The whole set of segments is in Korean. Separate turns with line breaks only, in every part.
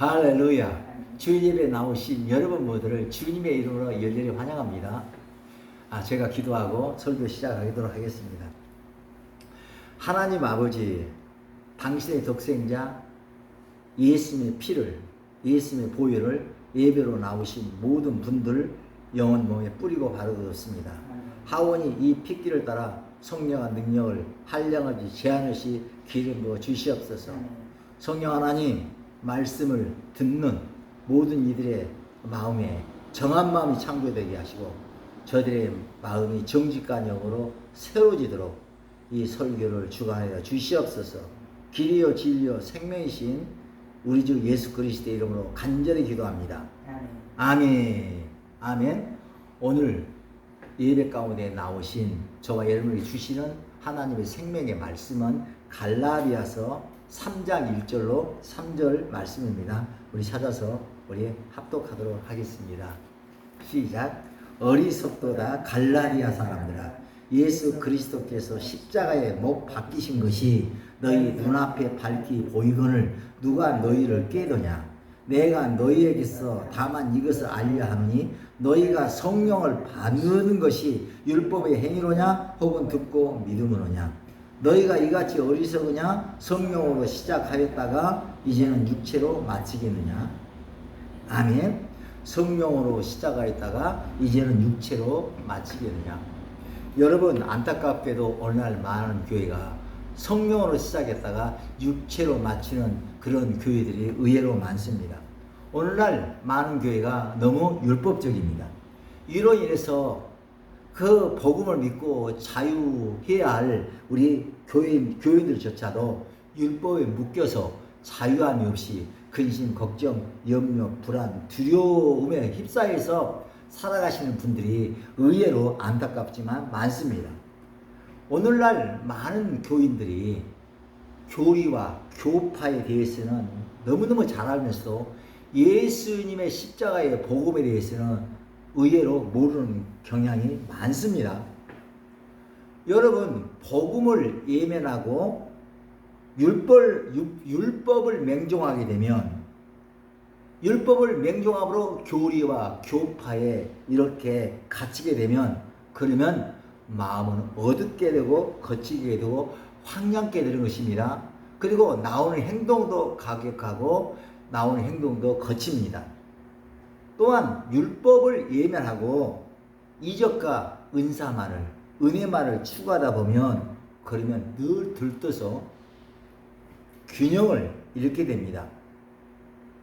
할렐루야. 주일 예배에 나오신 여러분 모두를 주님의 이름으로 열렬히 환영합니다. 아, 제가 기도하고 설교 시작하도록 하겠습니다. 하나님 아버지, 당신의 독생자 예수님의 피를, 예수님의 보혈을 예배로 나오신 모든 분들 영혼 몸에 뿌리고 바르셨습니다. 하원이 이 핏길을 따라 성령한 능력을 한량없이 제한없이 기름 부어 주시옵소서. 성령 하나님 말씀을 듣는 모든 이들의 마음에 정한 마음이 창조되게 하시고 저들의 마음이 정직한 영으로 세워지도록 이 설교를 주관하여 주시옵소서. 길이요 진리요 생명이신 우리 주 예수 그리스도의 이름으로 간절히 기도합니다. 아멘. 아멘. 오늘 예배 가운데 나오신 저와 여러분이 주시는 하나님의 생명의 말씀은 갈라디아서 3장 1절로 3절 말씀입니다. 우리 찾아서 우리 합독하도록 하겠습니다. 시작. 어리석도다 갈라디아 사람들아 예수 그리스도께서 십자가에 못 박히신 것이 너희 눈앞에 밝히 보이거늘 누가 너희를 깨더냐 내가 너희에게서 다만 이것을 알려 하노니 너희가 성령을 받는 것이 율법의 행위로냐 혹은 듣고 믿음으로냐 너희가 이같이 어리석으냐 성령으로 시작하였다가 이제는 육체로 마치겠느냐 아멘 성령으로 시작하였다가 이제는 육체로 마치겠느냐 여러분 안타깝게도 오늘날 많은 교회가 성령으로 시작했다가 육체로 마치는 그런 교회들이 의외로 많습니다. 오늘날 많은 교회가 너무 율법적입니다. 이로 인해서 그 복음을 믿고 자유해야 할 우리 교인, 교인들조차도 율법에 묶여서 자유함이 없이 근심, 걱정, 염려, 불안, 두려움에 휩싸여서 살아가시는 분들이 의외로 안타깝지만 많습니다. 오늘날 많은 교인들이 교리와 교파에 대해서는 너무너무 잘 알면서도 예수님의 십자가의 복음에 대해서는 의외로 모르는 경향이 많습니다. 여러분, 복음을 예면하고 율법, 율법을 맹종하게 되면 율법을 맹종함으로 교리와 교파에 이렇게 갇히게 되면 그러면 마음은 어둡게 되고 거치게 되고 황량게 되는 것입니다. 그리고 나오는 행동도 가격하고 나오는 행동도 거칩니다. 또한 율법을 예면하고 이적과 은사만을 은혜만을 추구하다 보면 그러면 늘 들떠서 균형을 잃게 됩니다.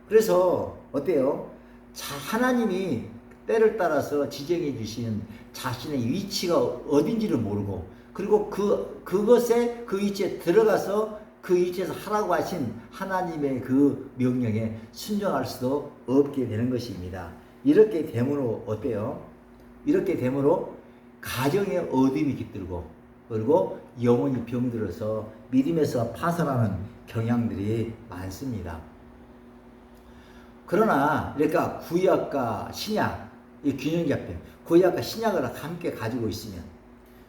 그래서 어때요? 자, 하나님이 때를 따라서 지정해 주신 자신의 위치가 어딘지를 모르고 그리고 그 그것에 그 위치에 들어가서 그 위치에서 하라고 하신 하나님의 그 명령에 순종할 수도 없게 되는 것입니다. 이렇게 되므로 어때요? 이렇게 되므로 가정의 어둠이 깃들고 그리고 영혼이 병들어서 믿음에서 파산하는 경향들이 많습니다. 그러나 그러니까 구약과 신약 이 균형 잡힌 구약과 신약을 함께 가지고 있으면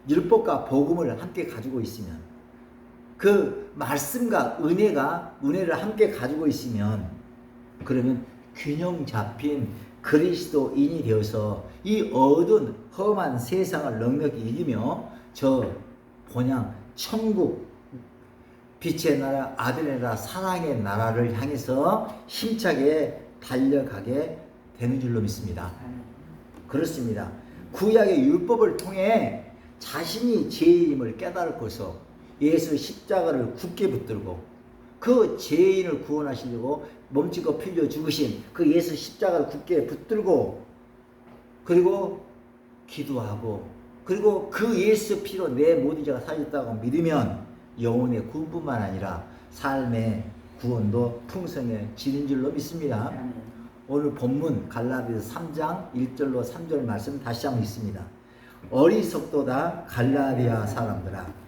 율법과 복음을 함께 가지고 있으면 그 말씀과 은혜가 은혜를 함께 가지고 있으면 그러면 균형 잡힌 그리스도인이 되어서 이 어두운 험한 세상을 넉넉히 이기며 저 본향 천국 빛의 나라 아들의 나라 사랑의 나라를 향해서 힘차게 달려가게 되는 줄로 믿습니다. 그렇습니다. 구약의 율법을 통해 자신이 죄임을 깨달고서 예수 십자가를 굳게 붙들고 그 죄인을 구원하시려고 몸짓고 필려 죽으신 그 예수 십자가를 굳게 붙들고 그리고 기도하고 그리고 그 예수 피로 내 모든 죄가 사졌다고 믿으면 영혼의 구원뿐만 아니라 삶의 구원도 풍성해지는 줄로 믿습니다. 오늘 본문 갈라디아서 3장 1절로 3절 말씀 다시 한번 읽습니다. 어리석도다 갈라디아 사람들아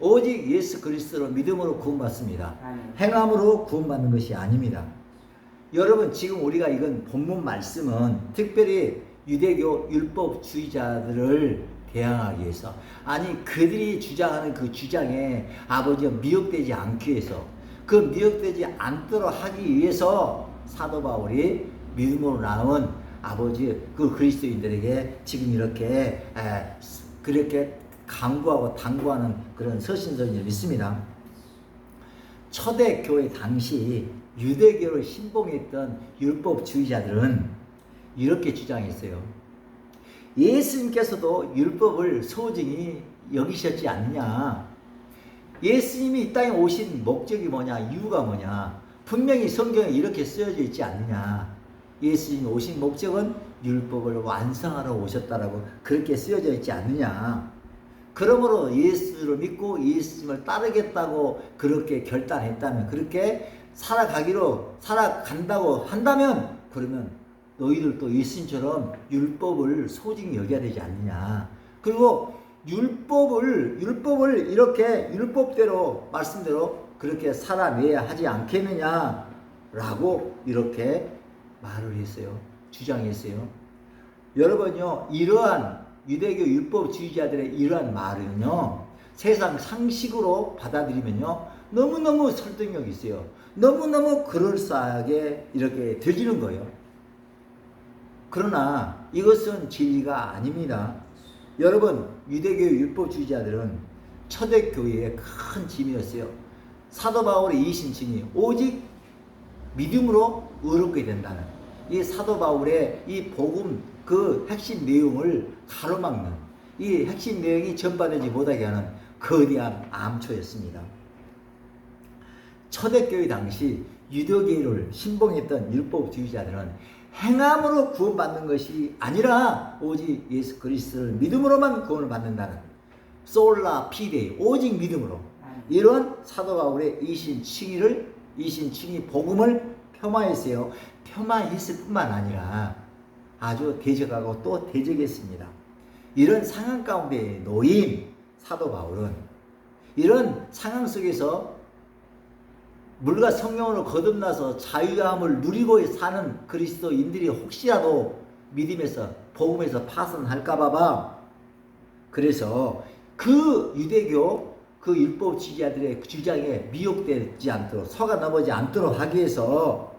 오직 예수 그리스도로 믿음으로 구원받습니다. 행함으로 구원받는 것이 아닙니다. 여러분 지금 우리가 이건 본문 말씀은 특별히 유대교 율법주의자들을 대항하기 위해서 아니 그들이 주장하는 그 주장에 아버지가 미혹되지 않기 위해서 그 미혹되지 않도록 하기 위해서 사도 바울이 믿음으로 나온 아버지 그 그리스도인들에게 지금 이렇게 에, 그렇게 강구하고 당구하는 그런 서신서를 믿습니다. 초대교회 당시 유대교를 신봉했던 율법주의자들은 이렇게 주장했어요. 예수님께서도 율법을 소중히 여기셨지 않느냐. 예수님이 이 땅에 오신 목적이 뭐냐, 이유가 뭐냐. 분명히 성경에 이렇게 쓰여져 있지 않느냐. 예수님이 오신 목적은 율법을 완성하러 오셨다라고 그렇게 쓰여져 있지 않느냐. 그러므로 예수를 믿고 예수님을 따르겠다고 그렇게 결단했다면 그렇게 살아가기로 살아간다고 한다면 그러면 너희들도 예수님처럼 율법을 소중히 여겨야 되지 않느냐. 그리고 율법을 율법을 이렇게 율법대로 말씀대로 그렇게 살아내야 하지 않겠느냐라고 이렇게 말을 했어요. 주장했어요. 여러분요 이러한 유대교 율법주의자들의 이러한 말은요 세상 상식으로 받아들이면요 너무너무 설득력이 있어요. 너무너무 그럴싸하게 이렇게 들리는 거예요. 그러나 이것은 진리가 아닙니다. 여러분 유대교 율법주의자들은 초대교회의 큰 짐이었어요. 사도 바울의 이신칭이 오직 믿음으로 의롭게 된다는 이 사도 바울의 이 복음 그 핵심 내용을 가로막는 이 핵심 내용이 전파되지 못하게 하는 거대한 암초였습니다. 초대교회 당시 유대교를 신봉했던 율법주의자들은 행함으로 구원받는 것이 아니라 오직 예수 그리스도를 믿음으로만 구원을 받는다는 솔라 피데 오직 믿음으로. 이런 사도 바울의 이신 칭의를 이신 칭의 복음을 폄하했어요. 폄하했을 뿐만 아니라 아주 대적하고 또 대적했습니다. 이런 상황 가운데 놓인 사도 바울은 이런 상황 속에서 물과 성령으로 거듭나서 자유함을 누리고 사는 그리스도인들이 혹시라도 믿음에서 복음에서 파선할까봐봐 그래서 그 유대교 그 율법 지지자들의 주장에 미혹되지 않도록 서가 넘어지 않도록 하기 위해서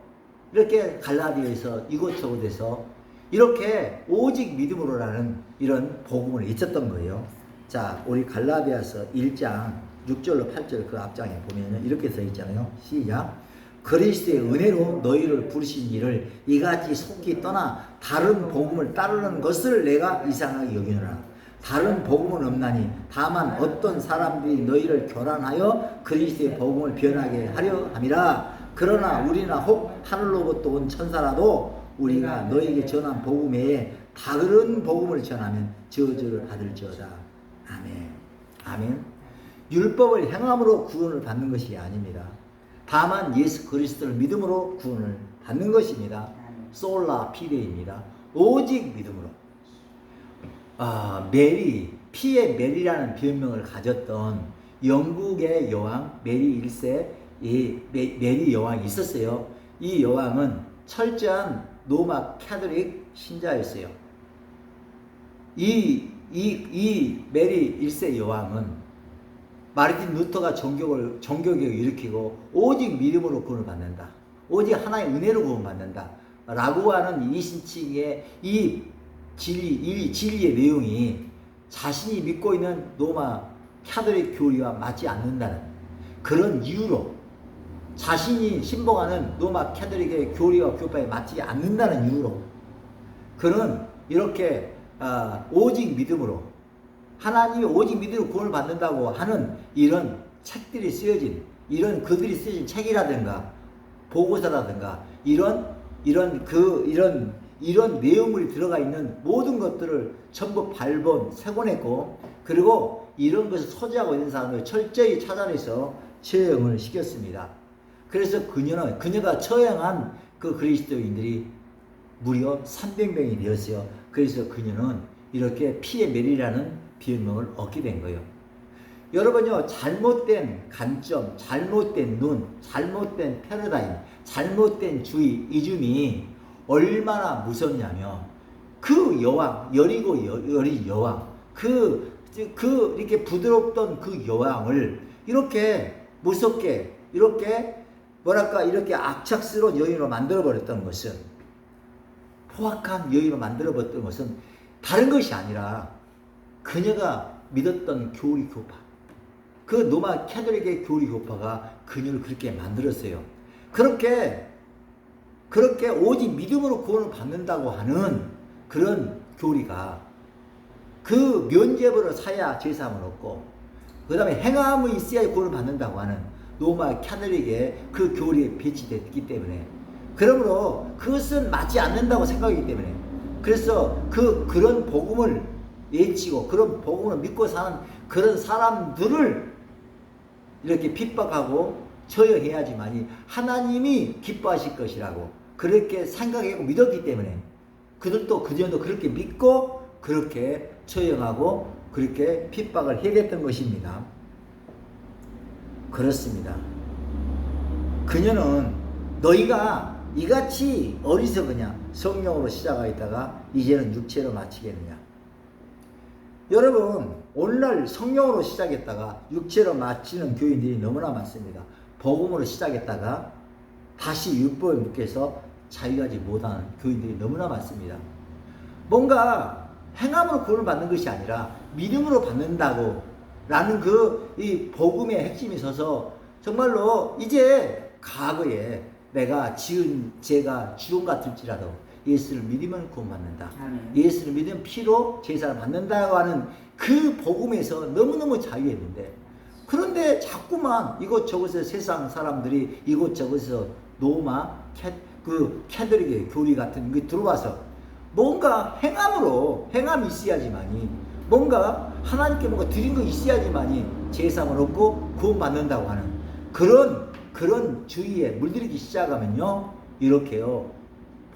이렇게 갈라디아에서 이곳저곳에서 이렇게 오직 믿음으로라는 이런 복음을 잊었던 거예요. 자, 우리 갈라디아서 1장 6절로 8절 그 앞장에 보면은 이렇게 써 있잖아요. 시작. 그리스도의 은혜로 너희를 부르신 일을 이같이 속히 떠나 다른 복음을 따르는 것을 내가 이상하게 여기노라. 다른 복음은 없나니 다만 어떤 사람들이 너희를 교란하여 그리스도의 복음을 변하게 하려 함이라. 그러나 우리나 혹 하늘로부터 온 천사라도 우리가 너에게 전한 복음 외에 다른 복음을 전하면 저주를 받을지어다. 아멘. 아멘. 율법을 행함으로 구원을 받는 것이 아닙니다. 다만 예수 그리스도를 믿음으로 구원을 받는 것입니다. 솔라 피데입니다. 오직 믿음으로. 아, 메리, 피의 메리라는 별명을 가졌던 영국의 여왕 메리 1세 이 메- 메리 여왕이 있었어요. 이 여왕은 철저한 로마 캐톨릭 신자였어요. 이, 이, 이 메리 1세 여왕은 마르틴 루터가 종교를, 종교개혁을 일으키고 오직 믿음으로 구원을 받는다. 오직 하나의 은혜로 구원받는다. 라고 하는 이 신칭의 이 진리, 이 진리의 내용이 자신이 믿고 있는 로마 캐톨릭 교리와 맞지 않는다는 그런 이유로 자신이 신봉하는 로마 캐톨릭의 교리와 교파에 맞지 않는다는 이유로 그는 이렇게 아, 오직 믿음으로 하나님이 오직 믿음으로 구원을 받는다고 하는 이런 책들이 쓰여진 이런 그들이 쓰여진 책이라든가 보고서라든가 이런 이런 그 이런 이런 내용물이 들어가 있는 모든 것들을 전부 발본 세곤했고 그리고 이런 것을 소지하고 있는 사람을 철저히 찾아내서 처형을 시켰습니다. 그래서 그녀는 그녀가 처형한 그 그리스도인들이 무려 300명이 되었어요. 그래서 그녀는 이렇게 피의 메리라는 별명을 얻게 된 거예요. 여러분요, 잘못된 관점, 잘못된 눈, 잘못된 패러다임, 잘못된 주의, 이즘이 얼마나 무섭냐면 그 여왕, 여리고 여, 여리 여왕, 그, 그 이렇게 부드럽던 그 여왕을 이렇게 무섭게, 이렇게 뭐랄까, 이렇게 악착스러운 여인으로 만들어버렸던 것은 포악한 여인으로 만들어버렸던 것은 다른 것이 아니라 그녀가 믿었던 교리 교파. 그 노마 캐톨릭의 교리 교파가 그녀를 그렇게 만들었어요. 그렇게 그렇게 오직 믿음으로 구원을 받는다고 하는 그런 교리가 그 면죄부를 사야 제사함을 얻고 그 다음에 행함이 있어야 구원을 받는다고 하는 로마 캐톨릭의 그 교리에 배치됐기 때문에 그러므로 그것은 맞지 않는다고 생각하기 때문에 그래서 그 그런 복음을 예치고 그런 복음을 믿고 사는 그런 사람들을 이렇게 핍박하고 처형해야지만이 하나님이 기뻐하실 것이라고 그렇게 생각하고 믿었기 때문에 그들도 그녀도 그렇게 믿고 그렇게 처형하고 그렇게 핍박을 해댔던 것입니다. 그렇습니다. 그녀는 너희가 이같이 어리석으냐 성령으로 시작하였다가 이제는 육체로 마치겠느냐 여러분 오늘날 성령으로 시작했다가 육체로 마치는 교인들이 너무나 많습니다. 복음으로 시작했다가 다시 율법에 묶여서 자유하지 못하는 교인들이 너무나 많습니다. 뭔가 행함으로 구원을 받는 것이 아니라 믿음으로 받는다고 라는 그 이 복음의 핵심이 있어서 정말로 이제 과거에 내가 지은 죄가 주용 같을지라도 예수를 믿으면 구원받는다.
아멘.
예수를 믿으면 피로 제사를 받는다고 하는 그 복음에서 너무너무 자유했는데 그런데 자꾸만 이곳저곳에 세상 사람들이 이곳저곳에서 노마 캐, 그 캐드릭의 교리 같은 게 들어와서 뭔가 행함으로 행함이 있어야지만이 뭔가 하나님께 뭔가 드린 거 있어야지만이 제사를 얻고 구원받는다고 하는 그런 그런 주의에 물들이기 시작하면요 이렇게요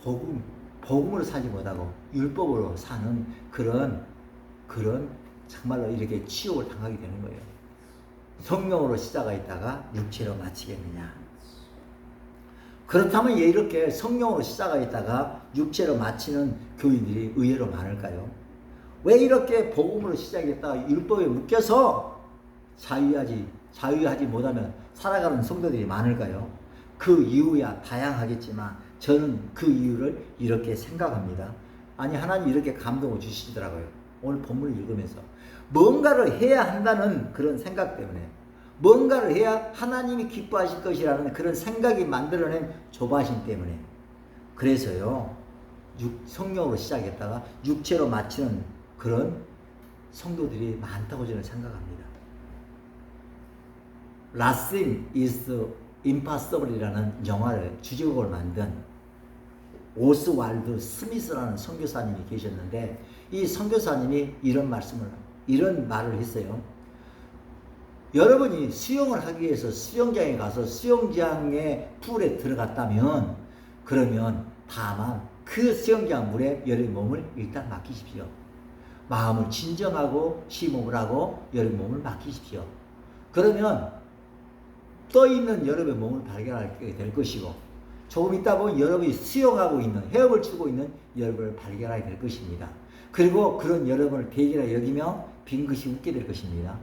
복음 복음으로 살지 못하고 율법으로 사는 그런 그런 정말로 이렇게 치욕을 당하게 되는 거예요. 성령으로 시작하였다가 육체로 마치겠느냐. 그렇다면 왜 이렇게 성령으로 시작하였다가 육체로 마치는 교인들이 의외로 많을까요? 왜 이렇게 복음으로 시작했다가 율법에 묶여서 자유하지 자유하지 못하면 살아가는 성도들이 많을까요? 그 이유야 다양하겠지만 저는 그 이유를 이렇게 생각합니다. 아니 하나님 이렇게 감동을 주시더라고요. 오늘 본문을 읽으면서 뭔가를 해야 한다는 그런 생각 때문에 뭔가를 해야 하나님이 기뻐하실 것이라는 그런 생각이 만들어낸 조바심 때문에 그래서요 육, 성령으로 시작했다가 육체로 마치는 그런 성도들이 많다고 저는 생각합니다. Nothing is impossible이라는 영화를 주제곡을 만든 오스왈드 스미스라는 선교사님이 계셨는데 이 선교사님이 이런 말씀을 이런 말을 했어요. 여러분이 수영을 하기 위해서 수영장에 가서 수영장의 풀에 들어갔다면 그러면 다만 그 수영장 물에 여러분의 몸을 일단 맡기십시오. 마음을 진정하고 심호흡을 하고 여러분의 몸을 맡기십시오. 그러면 떠 있는 여러분의 몸을 발견하게 될 것이고 조금 있다 보면 여러분이 수영하고 있는 헤엄을 추고 있는 여러분을 발견하게 될 것입니다. 그리고 그런 여러분을 대기라 여기며 빈 것이 웃게 될 것입니다.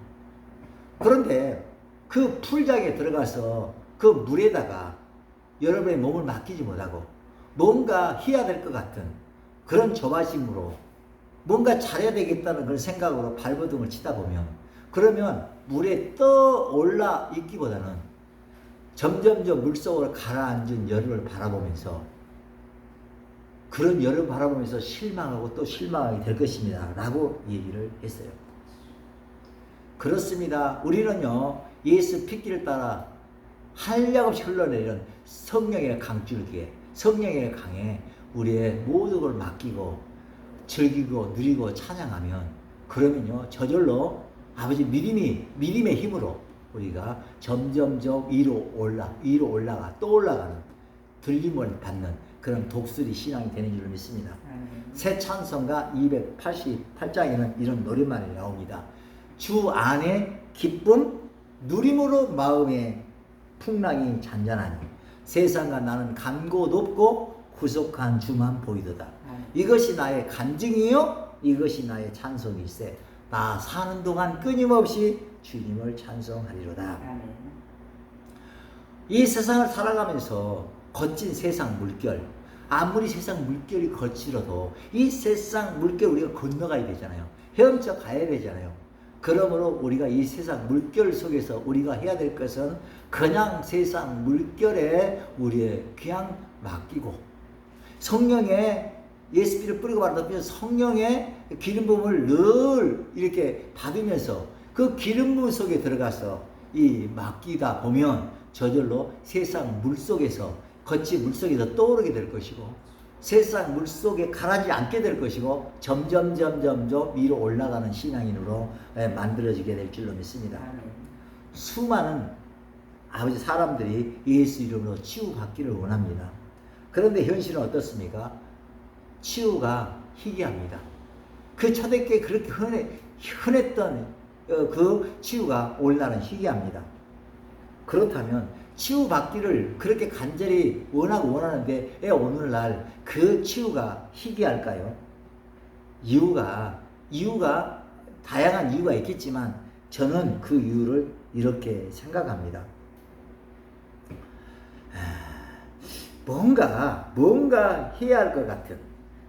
그런데 그 풀장에 들어가서 그 물에다가 여러분의 몸을 맡기지 못하고 뭔가 해야 될 것 같은 그런 조바심으로 뭔가 잘해야 되겠다는 그런 생각으로 발버둥을 치다 보면 그러면 물에 떠 올라 있기보다는 점점점 물속으로 가라앉은 여름을 바라보면서 그런 여름 바라보면서 실망하고 또 실망하게 될 것입니다. 라고 얘기를 했어요. 그렇습니다. 우리는요, 예수 핏길을 따라 한량없이 흘러내리는 성령의 강줄기에, 성령의 강에 우리의 모든 걸 맡기고 즐기고 누리고 찬양하면 그러면요, 저절로 아버지 믿음이, 믿음의 힘으로 우리가 점점점 위로 올라 위로 올라가 또 올라가는 들림을 받는 그런 독수리 신앙이 되는 줄 믿습니다. 새 찬송가 288장에는 이런 노래만이 나옵니다. 주 안에 기쁨 누림으로 마음의 풍랑이 잔잔하니 세상과 나는 간고 높고 구속한 주만 보이도다. 이것이 나의 간증이요? 이것이 나의 찬송일세. 나 사는 동안 끊임없이 주님을 찬송하리로다. 이 세상을 살아가면서 거친 세상 물결 아무리 세상 물결이 거칠어도 이 세상 물결 우리가 건너가야 되잖아요. 헤엄쳐 가야 되잖아요. 그러므로 우리가 이 세상 물결 속에서 우리가 해야 될 것은 그냥 세상 물결에 우리의 그냥 맡기고 성령의 예수피를 뿌리고 바르면 성령의 기름 부음을 늘 이렇게 받으면서 그 기름 부음 속에 들어가서 이 맡기다 보면 저절로 세상 물 속에서 거친 물 속에서 떠오르게 될 것이고 세상 물 속에 가라지 않게 될 것이고 점점 점점 점 위로 올라가는 신앙인으로 예, 만들어지게 될 줄로 믿습니다. 수많은 아버지 사람들이 예수 이름으로 치유받기를 원합니다. 그런데 현실은 어떻습니까? 치유가 희귀합니다. 그 초대교회 그렇게 흔해, 흔했던 어, 그 치유가 오늘날은 희귀합니다. 그렇다면 치유받기를 그렇게 간절히 원하고 원하는데 왜 오늘날 그 치유가 희귀할까요? 이유가 이유가 다양한 이유가 있겠지만 저는 그 이유를 이렇게 생각합니다. 아, 뭔가 뭔가 해야 할 것 같은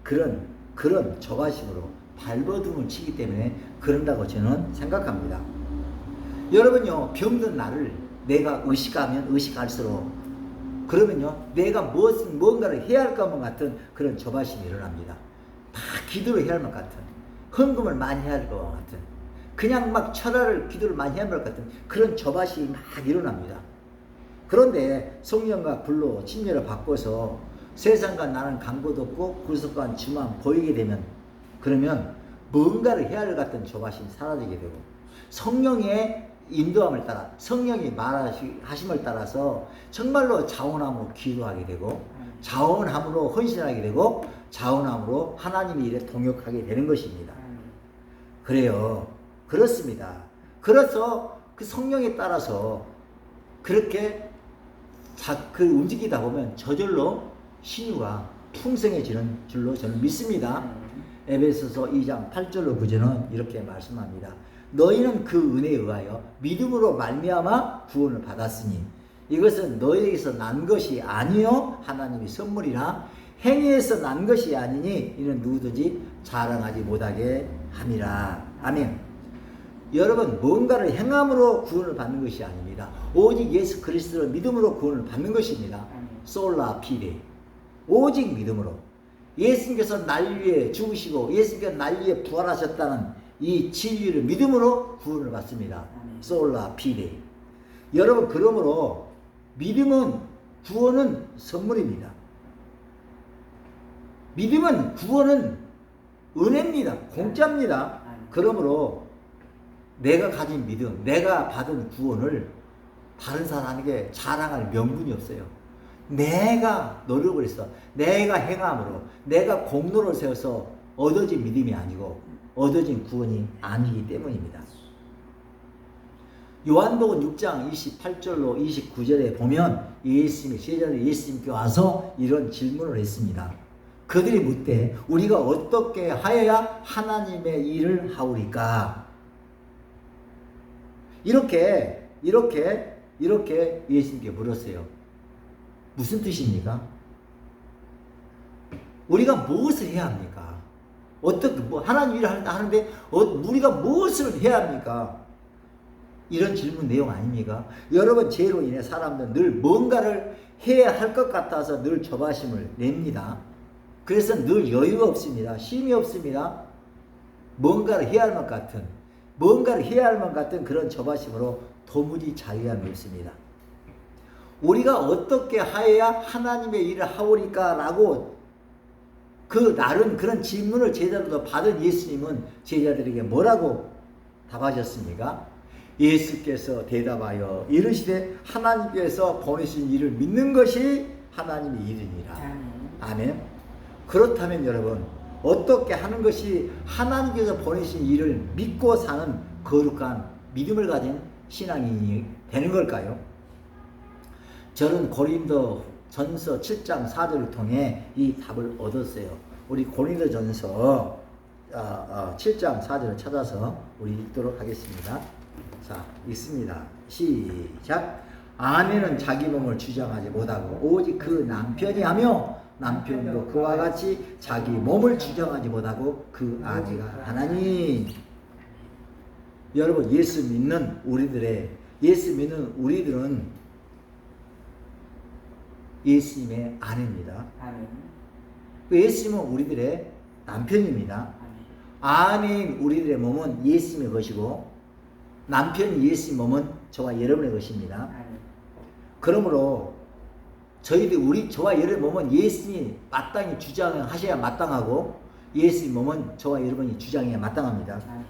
그런 그런 조바심으로 발버둥을 치기 때문에 그런다고 저는 생각합니다. 여러분요 병든 나를 내가 의식하면 의식할수록 그러면요 내가 무엇 뭔가를 해야 할 것만 같은 그런 조바심이 일어납니다. 다 기도를 해야 할 것 같은 헌금을 많이 해야 할 것 같은 그냥 막 철화를 기도를 많이 해야 할 것 같은 그런 조바심이 막 일어납니다. 그런데 성령과 불로 침례를 바꿔서 세상과 나는 강고도 없고 구속한 주만 보이게 되면 그러면 뭔가를 해야 할것 같은 조바심이 사라지게 되고 성령의 인도함을 따라 성령이 말하심을 따라서 정말로 자원함으로 기도하게 되고 자원함으로 헌신하게 되고 자원함으로 하나님의 일에 동역하게 되는 것입니다. 그래요. 그렇습니다. 그래서 그 성령에 따라서 그렇게 자, 그 움직이다 보면 저절로 신유가 풍성해지는 줄로 저는 믿습니다. 에베소서 2장 8절로 9절은 이렇게 말씀합니다. 너희는 그 은혜에 의하여 믿음으로 말미암아 구원을 받았으니 이것은 너희에게서 난 것이 아니요 하나님의 선물이라 행위에서 난 것이 아니니 이는 누구든지 자랑하지 못하게 함이라. 아멘. 여러분 뭔가를 행함으로 구원을 받는 것이 아닙니다. 오직 예수 그리스도를 믿음으로 구원을 받는 것입니다. 솔라 피데 오직 믿음으로 예수님께서 날 위해 죽으시고 예수님께서 날 위해 부활하셨다는 이 진리를 믿음으로 구원을 받습니다. 솔라 피데 여러분 그러므로 믿음은 구원은 선물입니다. 믿음은 구원은 은혜입니다. 공짜입니다. 그러므로 내가 가진 믿음, 내가 받은 구원을 다른 사람에게 자랑할 명분이 없어요. 내가 노력을 해서, 내가 행함으로, 내가 공로를 세워서 얻어진 믿음이 아니고, 얻어진 구원이 아니기 때문입니다. 요한복음 6장 28절로 29절에 보면 예수님이 제자들이 예수님께 와서 이런 질문을 했습니다. 그들이 묻되 우리가 어떻게 하여야 하나님의 일을 하오리까? 이렇게 이렇게 이렇게 예수님께 물었어요. 무슨 뜻입니까? 우리가 무엇을 해야 합니까? 어떻게 뭐 하나님 일을 할- 하는데 어, 우리가 무엇을 해야 합니까? 이런 질문 내용 아닙니까? 여러분 죄로 인해 사람들은 늘 뭔가를 해야 할 것 같아서 늘 조바심을 냅니다. 그래서 늘 여유가 없습니다. 쉼이 없습니다. 뭔가를 해야 할 것 같은 뭔가를 해야 할 것 같은 그런 조바심으로 도무지 자유함이 없습니다. 우리가 어떻게 하여야 하나님의 일을 하오리까라고 그 나름 그런 질문을 제자로도 받은 예수님은 제자들에게 뭐라고 답하셨습니까? 예수께서 대답하여 이르시되 하나님께서 보내신 일을 믿는 것이 하나님의 일이니라.
아멘.
그렇다면 여러분 어떻게 하는 것이 하나님께서 보내신 일을 믿고 사는 거룩한 믿음을 가진 신앙이 되는 걸까요? 저는 고린도 전서 7장 4절을 통해 이 답을 얻었어요. 우리 고린도 전서 아, 7장 4절을 찾아서 우리 읽도록 하겠습니다. 자, 읽습니다. 시작. 아내는 자기 몸을 주장하지 못하고 오직 그 남편이 하며 남편도 그와 같이 자기 몸을 주장하지 못하고 그 아내가 하나니 여러분 예수 믿는 우리들의 예수 믿는 우리들은 예수님의 아내입니다.
아멘.
그 예수님은 우리들의 남편입니다. 아내인 우리들의 몸은 예수님의 것이고 남편 예수님 몸은 저와 여러분의 것입니다.
아멘.
그러므로 저희들 우리 저와 여러분의 몸은 예수님이 마땅히 주장하셔야 마땅하고 예수님 몸은 저와 여러분이 주장해야 마땅합니다.
아멘.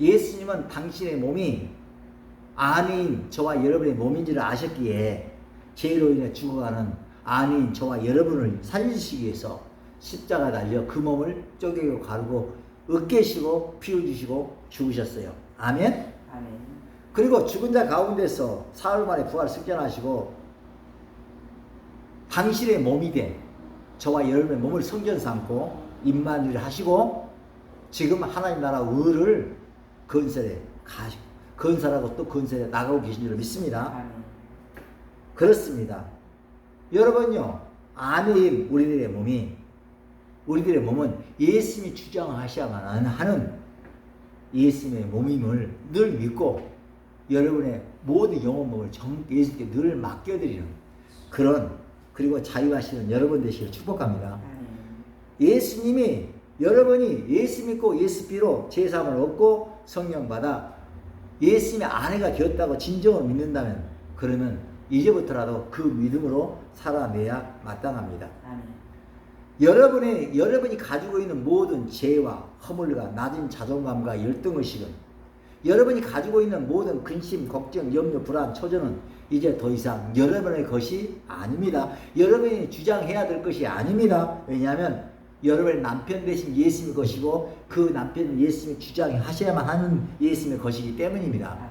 예수님은 당신의 몸이 아내인 저와 여러분의 몸인 지를 아셨기에 죄로 인해 죽어가는 아내인 저와 여러분을 살리시기 위해서 십자가 달려 그 몸을 쪼개고 가르고 으깨시고 피워주시고 죽으셨어요. 아멘?
아멘.
그리고 죽은 자 가운데서 사흘 만에 부활 승천하시고 당신의 몸이 된 저와 여러분의 몸을 성전 삼고 임만을 하시고 지금 하나님 나라 의를 건설해 가시고 건설하고 또 건설해 나가고 계신 줄 믿습니다.
아멘.
그렇습니다. 여러분요, 아내인 우리들의 몸이, 우리들의 몸은 예수님이 주장하셔야만 하는 예수님의 몸임을 늘 믿고 여러분의 모든 영혼 몸을 정, 예수님께 늘 맡겨드리는 그런, 그리고 자유하시는 여러분 되시길 축복합니다. 예수님이 여러분이 예수 믿고 예수 비로 제사함을 얻고 성령 받아 예수님의 아내가 되었다고 진정으로 믿는다면 그러면 이제부터라도 그 믿음으로 살아내야 마땅합니다.
아멘.
여러분의 여러분이 가지고 있는 모든 죄와 허물과 낮은 자존감과 열등의식은 여러분이 가지고 있는 모든 근심, 걱정, 염려, 불안, 초조는 이제 더 이상 여러분의 것이 아닙니다. 여러분이 주장해야 될 것이 아닙니다. 왜냐하면 여러분의 남편 대신 예수님의 것이고 그 남편은 예수님이 주장하셔야만 하는 예수님의 것이기 때문입니다.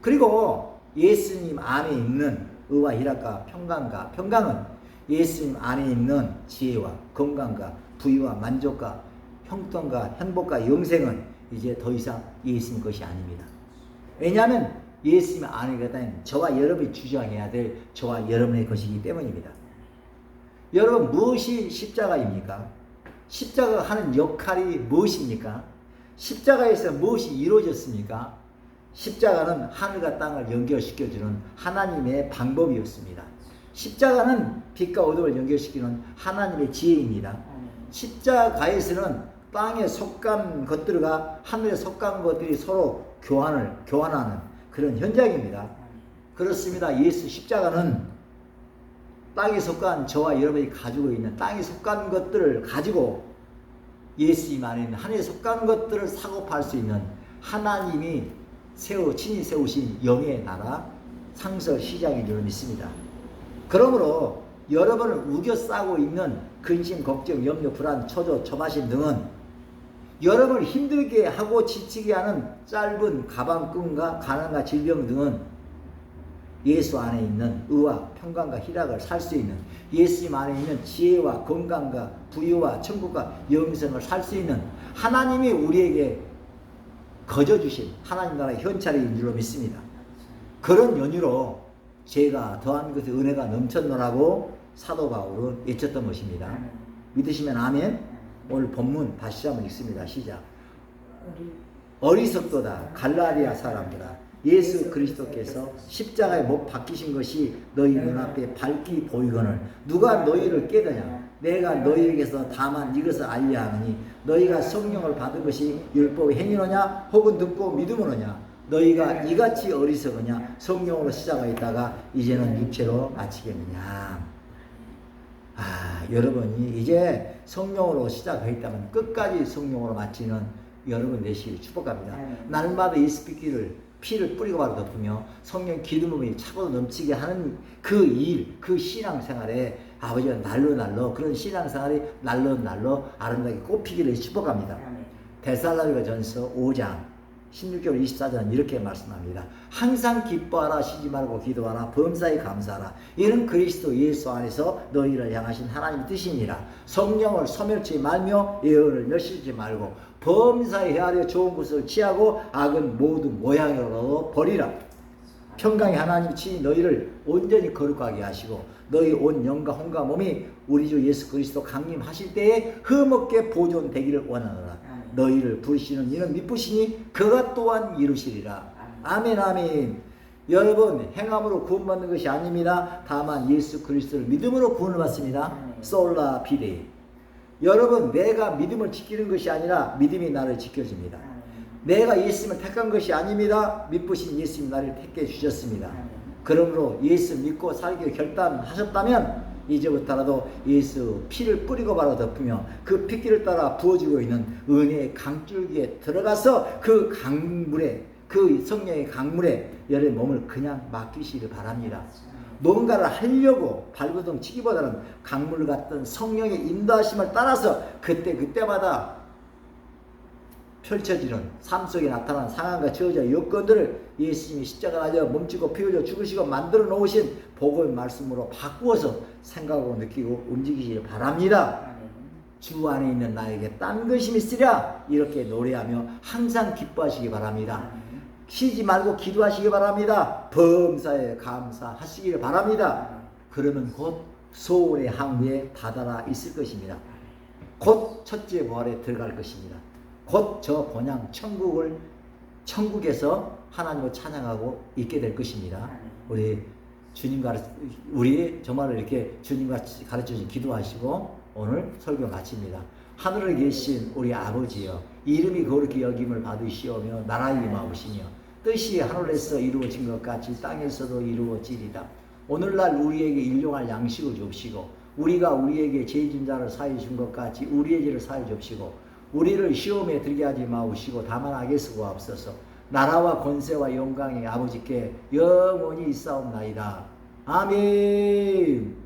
그리고 예수님 안에 있는 의와 희락과 평강과 평강은 예수님 안에 있는 지혜와 건강과 부유와 만족과 형통과 행복과 영생은 이제 더 이상 예수님 것이 아닙니다. 왜냐하면 예수님 안에 있다는 저와 여러분이 주장해야 될 저와 여러분의 것이기 때문입니다. 여러분 무엇이 십자가입니까? 십자가가 하는 역할이 무엇입니까? 십자가에서 무엇이 이루어졌습니까? 십자가는 하늘과 땅을 연결시켜주는 하나님의 방법이었습니다. 십자가는 빛과 어둠을 연결시키는 하나님의 지혜입니다. 십자가에서는 땅에 속간 것들과 하늘에 속간 것들이 서로 교환을 교환하는 그런 현장입니다. 그렇습니다. 예수 십자가는 땅에 속한 저와 여러분이 가지고 있는 땅에 속한 것들을 가지고 예수님 안에 있는 하늘에 속한 것들을 사고 팔 수 있는 하나님이 세워 친히 세우신 영의 나라 상설 시작인 줄 믿습니다. 그러므로 여러분을 우겨 싸고 있는 근심, 걱정, 염려, 불안, 초조, 초마심 등은 여러분을 힘들게 하고 지치게 하는 짧은 가방끈과 가난과 질병 등은 예수 안에 있는 의와 평강과 희락을 살 수 있는 예수님 안에 있는 지혜와 건강과 부유와 천국과 영생을 살 수 있는 하나님이 우리에게 거저 주신 하나님 나라의 현찰인 줄로 믿습니다. 그런 연유로 제가 더한 것의 은혜가 넘쳤노라고 사도 바울은 외쳤던 것입니다. 믿으시면 아멘. 오늘 본문 다시 한번 읽습니다. 시작. 어리석도다 갈라디아 사람들아 예수 그리스도께서 십자가에 못 박히신 것이 너희 눈앞에 밝히 보이거늘 누가 너희를 깨더냐 내가 너희에게서 다만 이것을 알려 하느니 너희가 성령을 받은 것이 율법의 행위로냐 혹은 듣고 믿음으로냐 너희가 이같이 어리석으냐 성령으로 시작하였다가 이제는 육체로 마치겠느냐 아 여러분이 이제 성령으로 시작하였다면 끝까지 성령으로 마치는 여러분 되시길 축복합니다.
아멘.
날마다 예수 믿기를 피를 뿌리고 바로 덮으며 성령 기름이 차고 넘치게 하는 그 일, 그 신앙생활에 아버지가 날로 날로 그런 신앙생활이 날로 날로 아름답게 꽃피기를.
아멘.
데살로니가 전서 5장 16절 24절은 이렇게 말씀합니다. 항상 기뻐하라 쉬지 말고 기도하라 범사에 감사하라 이는 그리스도 예수 안에서 너희를 향하신 하나님 뜻이니라 성령을 소멸치 말며 예언을 멸시지 말고 범사에 헤아려 좋은 것을 취하고 악은 모든 모양으로 버리라. 평강의 하나님 친히 너희를 온전히 거룩하게 하시고 너희 온 영과 혼과 몸이 우리 주 예수 그리스도 강림하실 때에 흠없게 보존되기를 원하노라. 너희를 부르시는 이는 미쁘시니 그가 또한 이루시리라. 아멘 아멘. 여러분 행함으로 구원받는 것이 아닙니다. 다만 예수 그리스도를 믿음으로 구원을 받습니다. 솔라 비데 여러분 내가 믿음을 지키는 것이 아니라 믿음이 나를 지켜줍니다. 내가 예수님을 택한 것이 아닙니다. 믿으신 예수님 나를 택해 주셨습니다. 그러므로 예수 믿고 살기를 결단하셨다면 이제부터라도 예수 피를 뿌리고 바로 덮으며 그 피길을 따라 부어지고 있는 은혜의 강줄기에 들어가서 그 강물에 그 성령의 강물에 열의 몸을 그냥 맡기시길 바랍니다. 뭔가를 하려고 발버둥 치기보다는 강물 같던 성령의 인도하심을 따라서 그때 그때마다 펼쳐지는 삶 속에 나타나는 상황과 주어진 여건들을 예수님이 십자가를 하여 몸치고 피 흘려 죽으시고 만들어 놓으신 복음의 말씀으로 바꾸어서 생각하고 느끼고 움직이시길 바랍니다. 주 안에 있는 나에게 딴 것이 있으랴 이렇게 노래하며 항상 기뻐하시기 바랍니다. 쉬지 말고 기도하시기 바랍니다. 범사에 감사하시기를 바랍니다. 그러면 곧 소원의 항구에 다다라 있을 것입니다. 곧 첫째 부활에 들어갈 것입니다. 곧 저 본향 천국을 천국에서 하나님을 찬양하고 있게 될 것입니다. 우리 주님 가르 우리 정말 이렇게 주님과 가르쳐 주신 기도하시고 오늘 설교 마칩니다. 하늘에 계신 우리 아버지여 이름이 거룩히 여김을 받으시오며 나라의 임하옵시며 뜻이 하늘에서 이루어진 것 같이 땅에서도 이루어지리다. 오늘날 우리에게 일용할 양식을 줍시고 우리가 우리에게 죄진 자를 사해 준 것 같이 우리의 죄를 사해 줍시고 우리를 시험에 들게 하지 마옵시고 다만 악에 쓰고 앞서서 나라와 권세와 영광이 아버지께 영원히 있사옵나이다. 아멘.